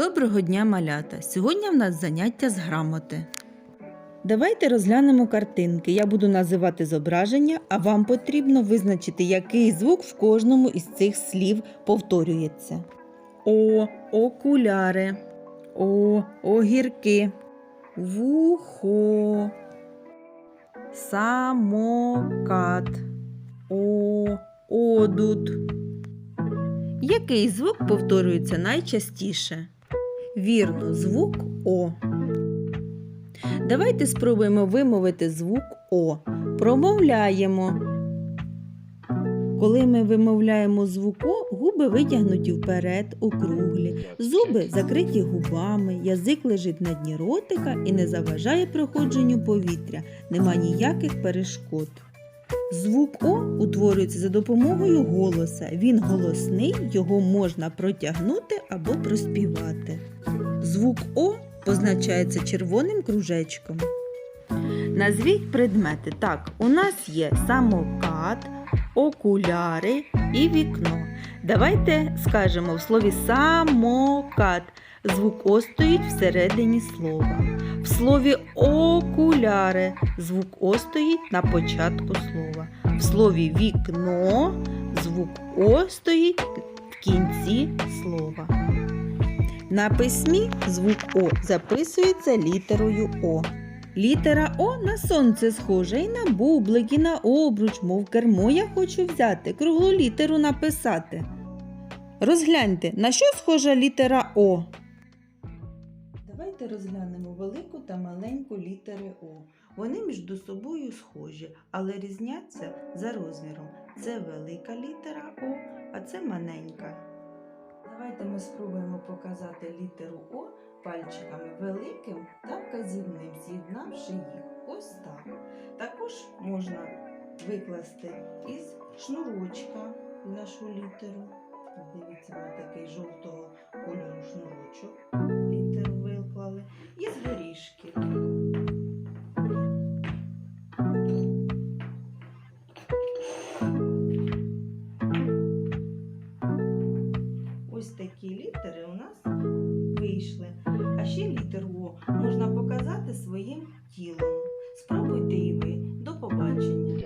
Доброго дня, малята! Сьогодні в нас заняття з грамоти. Давайте розглянемо картинки. Я буду називати зображення, а вам потрібно визначити, який звук в кожному із цих слів повторюється. О, окуляри, О, огірки, вухо, самокат, О, одут. Який звук повторюється найчастіше? Вірно, звук О. Давайте спробуємо вимовити звук О. Промовляємо. Коли ми вимовляємо звук О, губи витягнуті вперед, округлі, зуби закриті губами, язик лежить на дні ротика і не заважає проходженню повітря, нема ніяких перешкод. Звук О утворюється за допомогою голоса. Він голосний, його можна протягнути або проспівати. Звук О позначається червоним кружечком. Назвіть предмети. Так, у нас є самокат, окуляри і вікно. Давайте скажемо в слові самокат. Звук О стоїть всередині слова. В слові окуляри звук О стоїть на початку слова. В слові вікно звук О стоїть в кінці слова. На письмі звук О записується літерою О. Літера О на сонце схожа і на бублик, і на обруч, мов кермо я хочу взяти, круглу літеру написати. Розгляньте, на що схожа літера О. Давайте розглянемо велику та маленьку літери О. Вони між собою схожі, але різняться за розміром. Це велика літера О, а це маленька. Давайте ми спробуємо показати літеру О пальчиками великим та вказівним, з'єднавши їх. Ось так. Також можна викласти із шнурочка нашу літеру. Дивіться, на такий жовтого кольору шнурочок. такі літери у нас вийшли. А ще літеру можна показати своїм тілом. Спробуйте і ви. До побачення.